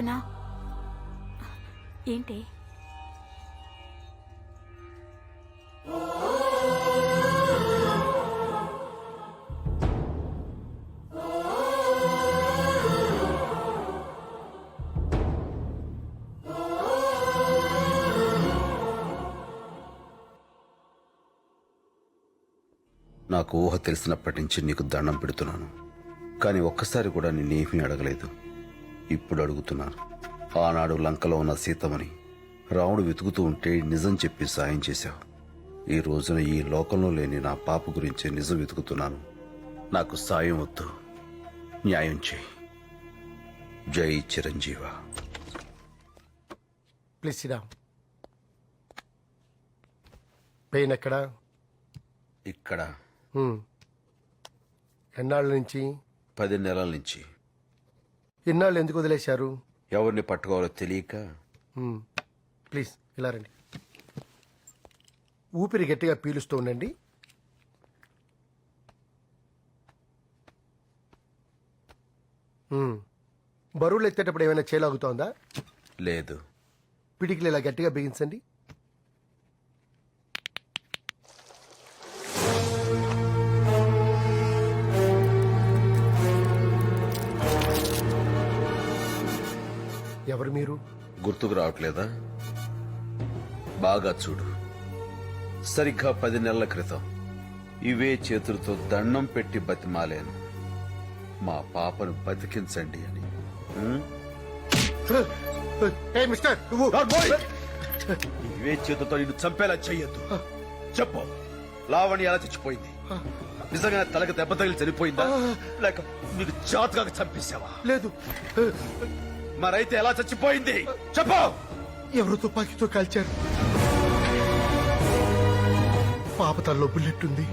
చెప్తున్నా? ఏంటి? నాకు ఊహ తెలిసినప్పటి నుంచి నీకు దండం పెడుతున్నాను. కానీ ఒక్కసారి కూడా నేనేమీ అడగలేదు. ఇప్పుడు అడుగుతున్నాను. ఆనాడు లంకలో ఉన్న సీతమని రాముడు వెతుకుతూ ఉంటే నిజం చెప్పి సాయం చేశావు. ఈ రోజున ఈ లోకంలో లేని నా పాప గురించి నిజం వెతుకుతున్నాను. నాకు సాయం వద్దు. న్యాయం చేయి. జై చిరంజీవ. ప్లీజ్ సిడా పెయిన్ ఎక్కడా? ఇక్కడ. ఎన్నాళ్ళ నుంచి? పది నెలల నుంచి. ఎన్నాళ్ళు ఎందుకు వదిలేశారు? ఎవరిని పట్టుకోవాలో తెలియక. ప్లీజ్ ఇలా రండి. ఊపిరి గట్టిగా పీలుస్తూ ఉండండి. బరువులు ఎత్తేటప్పుడు ఏమైనా చేలాగుతోందా లేదు. పిడికిలు ఇలా గట్టిగా బిగించండి. ఎవరు మీరు? గుర్తుకు రావట్లేదా? బాగా చూడు. సరిగ్గా పది నెలల క్రితం ఇవే చేతులతో దండం పెట్టి బతిమాలేను. మా పాపను బతికించండి అని. ఇవే చేతులతో నిన్ను చంపేలా చెయ్యొద్దు. చెప్పు. లావణి ఎలా చచ్చిపోయింది? నిజంగా తలకి దెబ్బ తగిలి చనిపోయిందా? లేక నీకు జాతకాగా చంపేశావా? లేదు. మరైతే ఎలా చచ్చిపోయింది? చెప్పు! ఎవరు తుపాకీతో కాల్చారు? పాప తనలో బుల్లెట్ ఉంది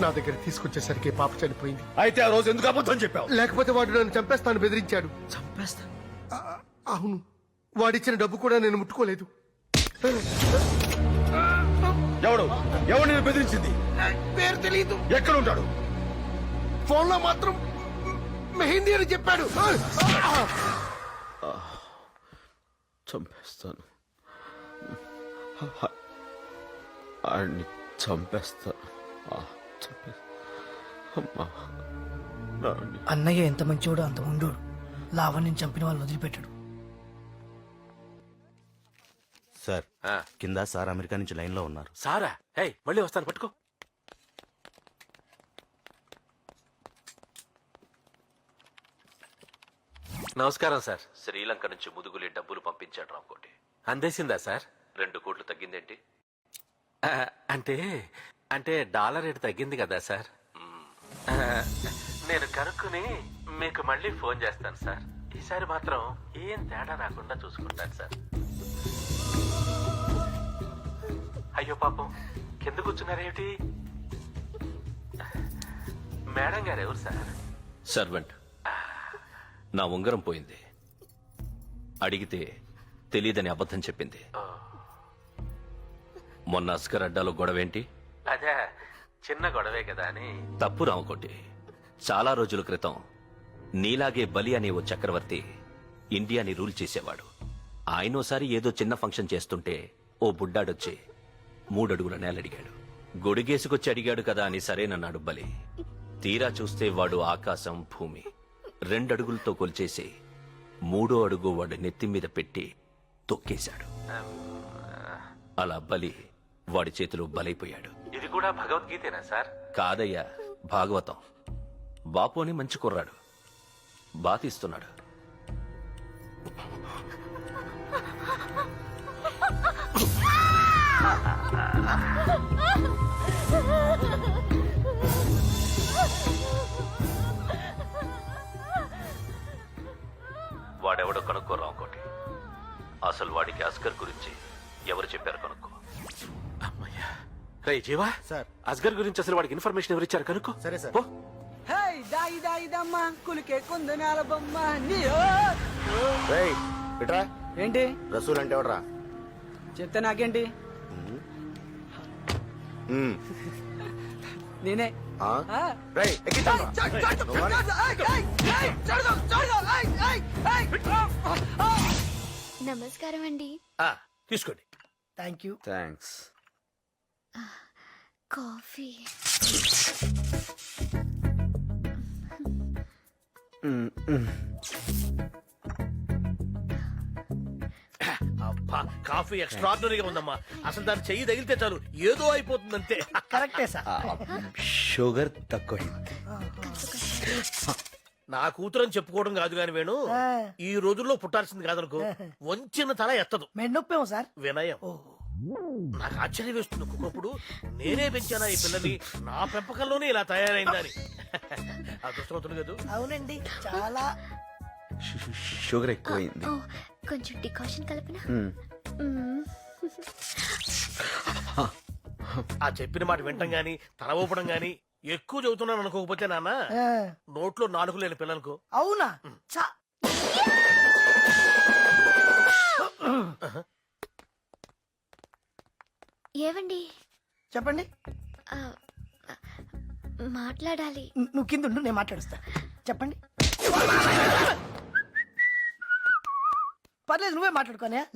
నా దగ్గర తీసుకొచ్చేసరికి పాప చనిపోయింది. అయితే ఆ రోజు ఎందుకు అబద్ధం చెప్పావు? లేకపోతే వాడు నన్ను చంపేస్తాను బెదిరించాడు. చంపేస్తా ఆ- అవును. వాడిచ్చిన డబ్బు కూడా నేను ముట్టుకోలేదు. ఎవడు? ఎవడు నేను బెదిరించింది? పేరు తెలియదు ఎక్కడ ఉంటాడు ఫోన్లో మాత్రం మెహిందీ అని చెప్పాడు. చంపేస్తాను. ఆడిని చంపేస్తాను. అన్నయ్య ఎంత మంచోడో అంత ఉండోడు. లావణ్యం చంపిన వాళ్ళు వదిలిపెట్టాడు. సార్ కింద సార్ అమెరికా నుంచి లైన్లో ఉన్నారు. సారా? మళ్ళీ వస్తాను పట్టుకో. నమస్కారం సార్. శ్రీలంక నుంచి ముదుగులే డబ్బులు పంపించాడు రామ్కోటి అందేసిందా సార్? రెండు కోట్లు తగ్గిందేంటి? ఆ, అంటే అంటే డాలర్ రేటు తగ్గింది కదా సార్. ఆ, నేను కనుక్కుని మీకు మళ్ళీ ఫోన్ చేస్తాను సార్. ఈసారి మాత్రం ఏం తేడా రాకుండా చూసుకుంటాను సార్. అయ్యో పాపం కింద కూర్చున్నారేమిటి మేడం గారు ఎవరు సార్? సర్వెంట్. నా ఉంగరం పోయింది. అడిగితే తెలియదని అబద్ధం చెప్పింది. మొన్న అస్కర్ అడ్డాలో గొడవేంటి? అదే చిన్న గొడవే కదా అని. తప్పు రామకోటి. చాలా రోజుల క్రితం నీలాగే బలి అనే ఓ చక్రవర్తి ఇండియాని రూల్ చేసేవాడు. ఆయనోసారి ఏదో చిన్న ఫంక్షన్ చేస్తుంటే ఓ బుడ్డాడొచ్చి మూడడుగుల నేలడిగాడు. గొడిగేసుకొచ్చి అడిగాడు కదా అని సరేనన్నాడు బలి. తీరా చూస్తే వాడు ఆకాశం భూమి. రెండడుగులతో కొల్చేసి మూడో అడుగు వాడి నెత్తి మీద పెట్టి తొక్కేశాడు. అలా బలి వాడి చేతిలో బలైపోయాడు. ఇది కూడా భగవద్గీతేనా సార్? కాదయ్యా భాగవతం. బాపు అని మంచి కుర్రాడు. బాతిస్తున్నాడు. వాడెవడో కనుక్కో రాంకోటి అసలు వాడికి అస్కర్ గురించి ఎవరు చెప్పారు కనుక్కో. అమ్మయ్యా. రే జీవా? సార్. అస్గర్ గురించి అసలు వాడికి ఇన్ఫర్మేషన్ ఎవరు ఇచ్చారు కనుక్కో? సరే సార్. పో. హే దాయి దాయి దమ్మ కులికే కుందనాల బొమ్మ నీయో రేయ్ ఇట్రా. ఏంటి? రసూల్ అంటే ఎవడరా? చెప్తే నాకేంటి. నేనే. నమస్కారం అండి. తీసుకోండి. Thank you thanks coffee. అబ్బా కాఫీ ఎక్స్ట్రాడినరీగా ఉందమ్మా. అసలు దాని చెయ్యి తగిలితే చాలు. ఏదో అయిపోతుంది అంతే కరెక్టే సార్. షుగర్ తక్కువైంది. నా కూతురు అని చెప్పుకోవడం కాదు కాని వేణు. ఈ రోజుల్లో పుట్టాల్సింది కాదనుకో వంచిన తల ఎత్తదు. సార్. వినయం. ఓ. నాకు ఆశ్చర్యం వేస్తుంది. ఒక్కొక్కప్పుడు నేనే పెంచానా ఈ పిల్లని? నా పెంపకంలోనే ఇలా తయారైందని. అదృష్టవంతుడు కదూ. అవునండి చాలా. షుగర్ ఎక్కువైంది. కొంచెం డికాషన్ కలపనా. ఆ చెప్పిన మాట వింటం గాని తల ఊపడం గాని ఎక్కువ చదువుతున్నాను అనుకోకపోతే నాన్న ఆ, నోట్లో నాలుగు లేని పిల్లలకు. అవునా? చా ఏవండి? చెప్పండి. ఆ, మాట్లాడాలి. ను- నువ్వు కింద ఉండు నేను మాట్లాడుస్తా. చెప్పండి. పర్లేదు నువ్వే మాట్లాడుకోనే.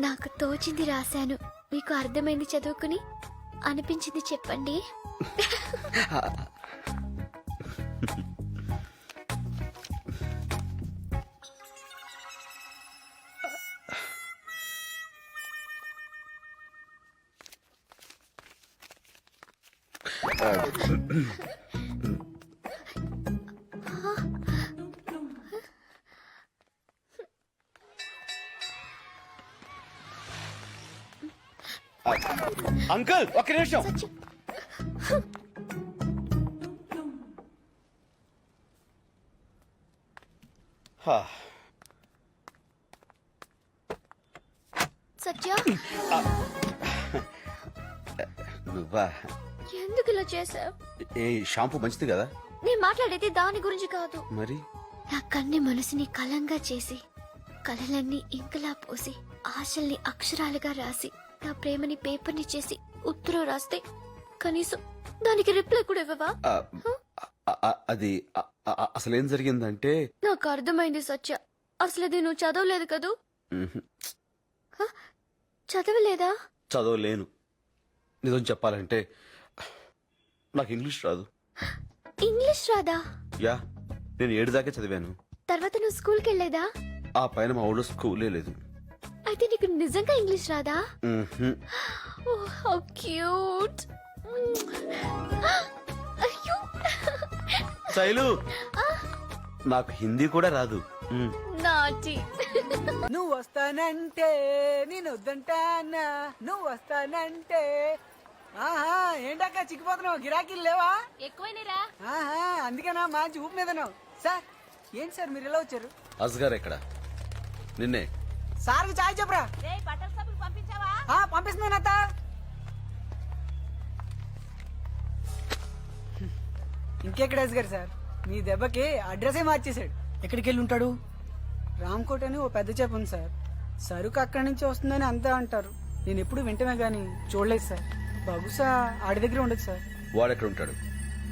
నాకు తోచింది రాశాను. మీకు అర్థమైంది చదువుకుని? అనిపించింది చెప్పండి. అంకుల్ ఒక్క నిమిషం. హా, సత్య? నువ్వా? ఎందుకు ఇలా చేసావు ఏ షాంపూ మంచిది కదా? నేను మాట్లాడేది దాని గురించి కాదు. మరి? నా కన్ని మనసుని కలంగా చేసి కలలన్నీ ఇంకలా పోసి ఆశల్ని అక్షరాలుగా రాసి నా ప్రేమని పేపర్ని చేసి ఉత్తరం రాస్తే కనీసం దానికి రిప్లై కూడా ఇవ్వవా? అది అసలేం జరిగిందంటే? నాకు అర్థమైంది సత్య. అసలు అది నువ్వు చదవలేదు కదూ? చదవలేదా? చదవలేను. నిజం చెప్పాలంటే నాకు ఇంగ్లీష్ రాదు. ఇంగ్లీష్ రాదా? యా నేను ఏడు దాకా చదివాను. తర్వాత నువ్వు స్కూల్కి వెళ్ళేదా ఆ పైన మా ఊళ్ళో స్కూలే లేదు. అయితే నీకు నిజంగా ఇంగ్లీష్ రాదా? క్యూట్. అయ్యో. శైలు. నాకు హిందీ కూడా రాదు. మ్. నాటి. నువ్వు వస్తానంటే నేను వద్దంటానా నువ్వు వస్తానంటే ఆహా ఏంటక్క చిక్కిపోతున్నావు? గిరాకీలు లేవా? ఎక్కువైనరా? ఆహా అందుకేనా మంచి ఊపు మీదను సార్ ఏంటి సార్ మీరు ఇలా వచ్చారు? అస్గార్ ఎక్కడ? నిన్నే. సార్కి చాయ్ చెప్పరా. ఆ, పంపిస్తున్నాను అత్త. ఇంకెక్కడ గారు సార్? మీ దెబ్బకి అడ్రసే మార్చేశాడు? ఎక్కడికి వెళ్ళి ఉంటాడు? రామ్కోట్ అని ఓ పెద్ద చేప ఉంది సార్. సరుకు అక్కడి నుంచి వస్తుందని అంతే అంటారు. నేను ఎప్పుడు వింటమే గానీ చూడలేదు సార్. బహుశా ఆడి దగ్గర ఉండదు సార్. వాడెక్కడ ఉంటాడు?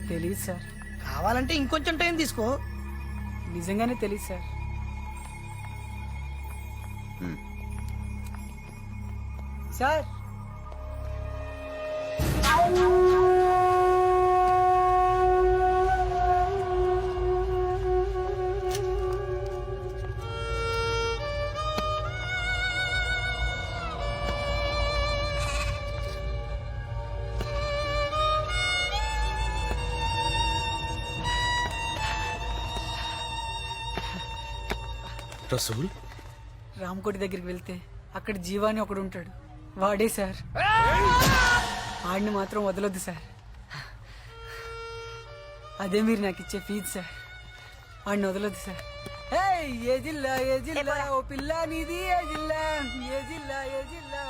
తెలియదు సార్. కావాలంటే ఇంకొంచెం టైం తీసుకో. నిజంగానే తెలియదు సార్. సార్. రసూల్ రామ్కోటి దగ్గరికి వెళ్తే అక్కడ జీవాని ఒకడు ఉంటాడు. వాడే సార్. ఆడిని మాత్రం వదలొద్దు సార్. అదే మీరు నాకు ఇచ్చే ఫీజు సార్. ఆడిని వదలొద్దు సార్. ఏ జిల్లా ఏ జిల్లా? ఓ పిల్ల నీది ఏ జిల్లా? ఏ జిల్లా ఏ జిల్లా?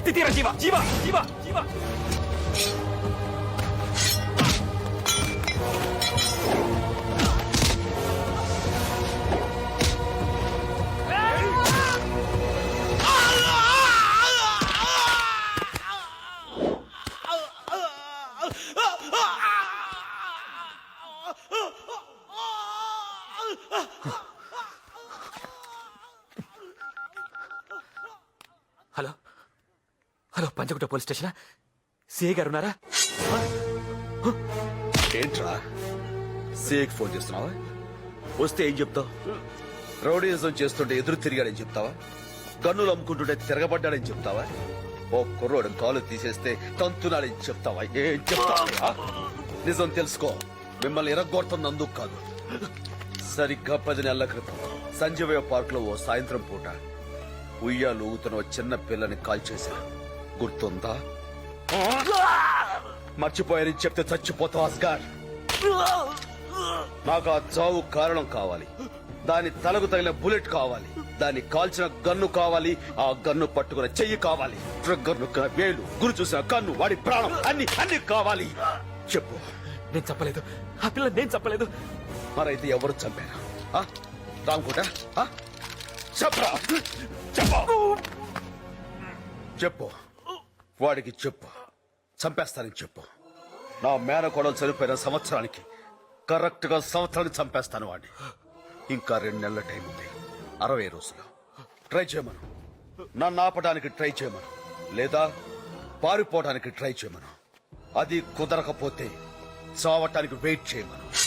తీరా Jeeva Jeeva Jeeva Jeeva hello hello Panjagutta police station? CI గారు ఉన్నారా? ఏంట్రా? సేక్ ఫోన్ చేస్తున్నావా? వస్తే ఏం చెప్తావు? రౌడీజం చేస్తుంటే ఎదురు తిరిగాడని చెప్తావా? గన్నులు అమ్ముకుంటుంటే తిరగబడ్డాడని చెప్తావా? ఓ కుర్రోడు కాలు తీసేస్తే తంతునాడని చెప్తావా? ఏం చెప్తావా? నిజం తెలుసుకో. మిమ్మల్ని ఎరగొడుతున్నందుకు కాదు. సరిగ్గా పది నెలల క్రితం సంజీవయ్య పార్క్లో ఓ సాయంత్రం పూట ఉయ్యాలు ఊతున్న చిన్న పిల్లని కాల్చేశా. గుర్తుందా? మర్చిపోయారని చెప్తే చచ్చిపోతావు అస్గార్. నాకు ఆ చావు కారణం కావాలి. దాని తలకు తగిన బుల్లెట్ కావాలి. దాన్ని కాల్చిన గన్ను కావాలి. ఆ గన్ను పట్టుకున్న చెయ్యి కావాలి. ట్రిగ్గర్ నొక్కిన వేలు గురి చూసిన కన్ను వాడి ప్రాణం అన్ని అన్ని కావాలి. చెప్పు. నేను చెప్పలేదు. ఆ పిల్ల నేను చెప్పలేదు. మరైతే ఎవరు చంపారు? ఆ? చెప్పరా? చెప్పు. చెప్పు. వాడికి చెప్పు. చంపేస్తానని చెప్పు. నా మేనకోడలు చనిపోయిన సంవత్సరానికి కరెక్ట్గా సంవత్సరానికి చంపేస్తాను వాడిని. ఇంకా రెండు నెలల టైం ఉంది. అరవై రోజులు. ట్రై చేయమను. నన్ను ఆపడానికి ట్రై చేయమను. లేదా పారిపోవడానికి ట్రై చేయమను. అది కుదరకపోతే చావటానికి వెయిట్ చేయమను.